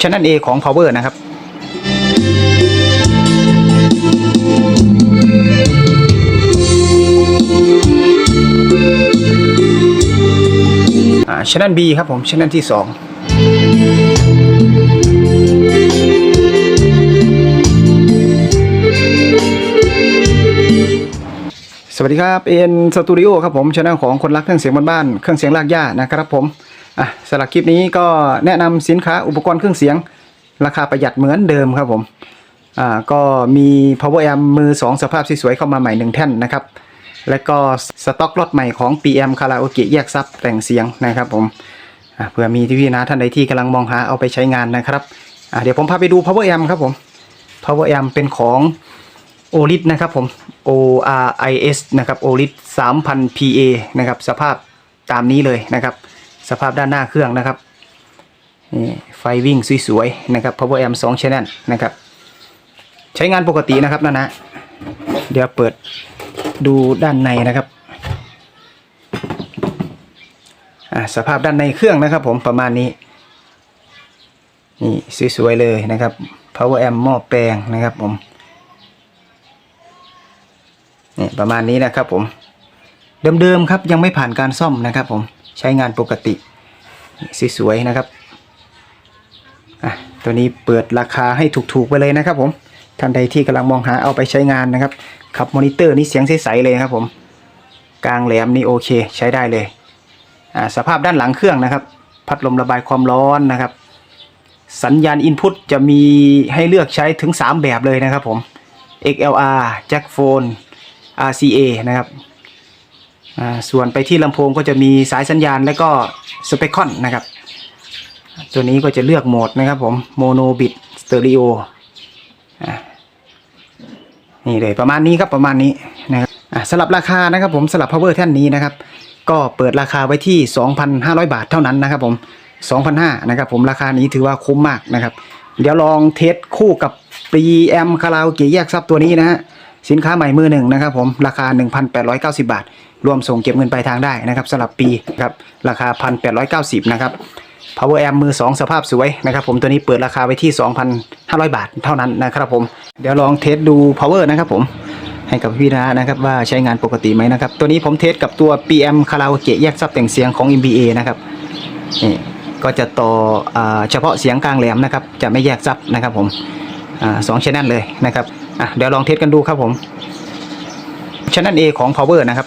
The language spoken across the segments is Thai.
Channel A ของ Power นะครับอ่า Channel B ครับผม Channel ที่ 2สวัสดีครับเอ็นสตูดิโอครับผมช anel ของคนรักเครื่องเสียงบ้านๆเครื่องเสียงลากย่านะครับผม อะสำหรับคลิปนี้ก็แนะนำสินค้าอุปกรณ์เครื่องเสียง ราคาประหยัดเหมือนเดิมครับผมอ่าก็มี power amp มือ 2 สภาพสวยๆเข้ามาใหม่1แท่นนะครับ และก็สต็อกรถใหม่ของ PM คาราโอเกะแยกซับแต่งเสียงนะครับผมอะเผื่อมีที่พี่นะท่านใดที่กำลังมองหาเอาไปใช้งานนะครับอะเดี๋ยวผมพาไปดู power amp ครับผม power amp เป็นของโอริสนะครับผม O R I S นะครับโอริส3,000 PA นะครับ สภาพตามนี้เลยนะครับ สภาพด้านหน้าเครื่องนะครับนี่ไฟวิ่งสวยๆนะครับ power amp 2 channel นะครับใช้งานปกตินะครับนั่นะเดี๋ยวเปิดดูด้านในนะครับอ่าสภาพด้านในเครื่องนะครับผมประมาณนี้นี่สวยๆเลยนะครับ power amp หม้อแปลงนะครับผมนี่ประมาณนี้นะครับผมเดิมๆครับยังไม่ผ่านการซ่อมนะครับผม ใช้งานปกติสวยๆนะครับอะตัวนี้เปิดราคาให้ถูกๆไปเลยนะครับ ผมท่านใดที่กำลังมองหาเอาไปใช้งานนะครับขับมอนิเตอร์นี่เสียงใสๆเลยครับผมกลางแหลมนี่โอเคใช้ได้เลยอ่าสภาพด้านหลังเครื่องนะครับ พัดลมระบายความร้อนนะครับ สัญญาณอินพุตจะมีให้เลือกใช้ถึง 3 แบบเลยนะครับผม XLR Jack Phone RCA นะครับ ส่วนไปที่ลำโพงก็จะมีสายสัญญาณและก็สเปคคอนนะครับ ตัวนี้ก็จะเลือกโหมดนะครับผมโมโนบิตสเตอริโอนี่เลยประมาณนี้ครับประมาณนี้นะครับอะสำหรับราคานะครับผมสำหรับ power แท่นนี้นะครับ ก็เปิดราคาไว้ที่ 2,500 บาทเท่านั้นนะครับผม2,500นะครับผมราคานี้ถือว่าคุ้มมากนะครับ เดี๋ยวลองเทสคู่กับปีแอมคาราโอเกะแยกซับตัวนี้นะฮะสินค้าใหม่มือหนึ่งนะครับผมราคา 1,890 บาท รวมส่งเก็บเงินปลายทางได้นะครับสำหรับปีครับราคา 1,890 นะครับ Power Amp มือ 2 สภาพสวยนะครับผมตัวนี้เปิดราคาไว้ที่ 2,500 บาทเท่านั้นนะครับผมเดี๋ยวลองเทสดู Power นะครับผมให้กับพี่นะนะครับว่าใช้งานปกติไหมนะครับ ตัวนี้ผมเทสกับตัว PM คาราโอเกะแยกซับแต่งเสียงของ MBA นะครับนี่ก็จะต่ออเฉพาะเสียงกลางแหลมนะครับ จะไม่แยกซับนะครับผมอสองชแนลเลยนะครับเดี๋ยวลองเทสกันดูครับผม Channel A ของ Power นะครับ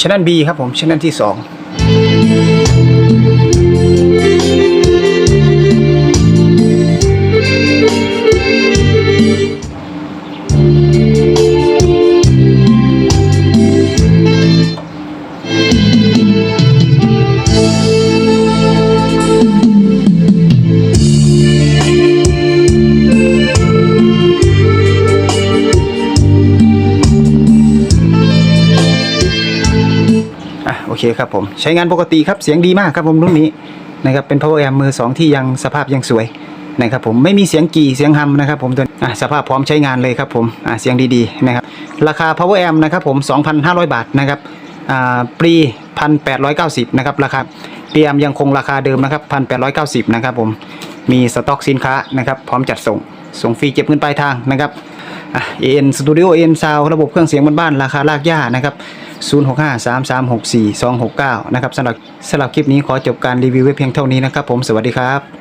ชั้นดัน B ครับผมชั้นที่สอง เคครับผม ใช้งานปกติครับเสียงดีมากครับผมรุ่นนี้นะครับเป็น power amp มือ 2 ที่ยังสภาพยังสวยนะครับผมไม่มีเสียงกี่เสียงฮัมนะครับผมตัวอะสภาพพร้อมใช้งานเลยครับผมอะเสียงดีๆนะครับราคา power amp นะครับผม 2,500 บาทนะครับอ่าปรี1,890นะครับราคาเปียมยังคงราคาเดิมนะครับ1,890นะครับผมมีสต็อกสินค้านะครับพร้อมจัดส่งส่งฟรีเก็บเงินปลายทางนะครับอะ AN Studio AN Sound ระบบเครื่องเสียงบ้านๆราคาลากย่านะครับ 0653364269 นะครับสำหรับสำหรับคลิปนี้ขอจบการรีวิวไว้เพียงเท่านี้นะครับผมสวัสดีครับ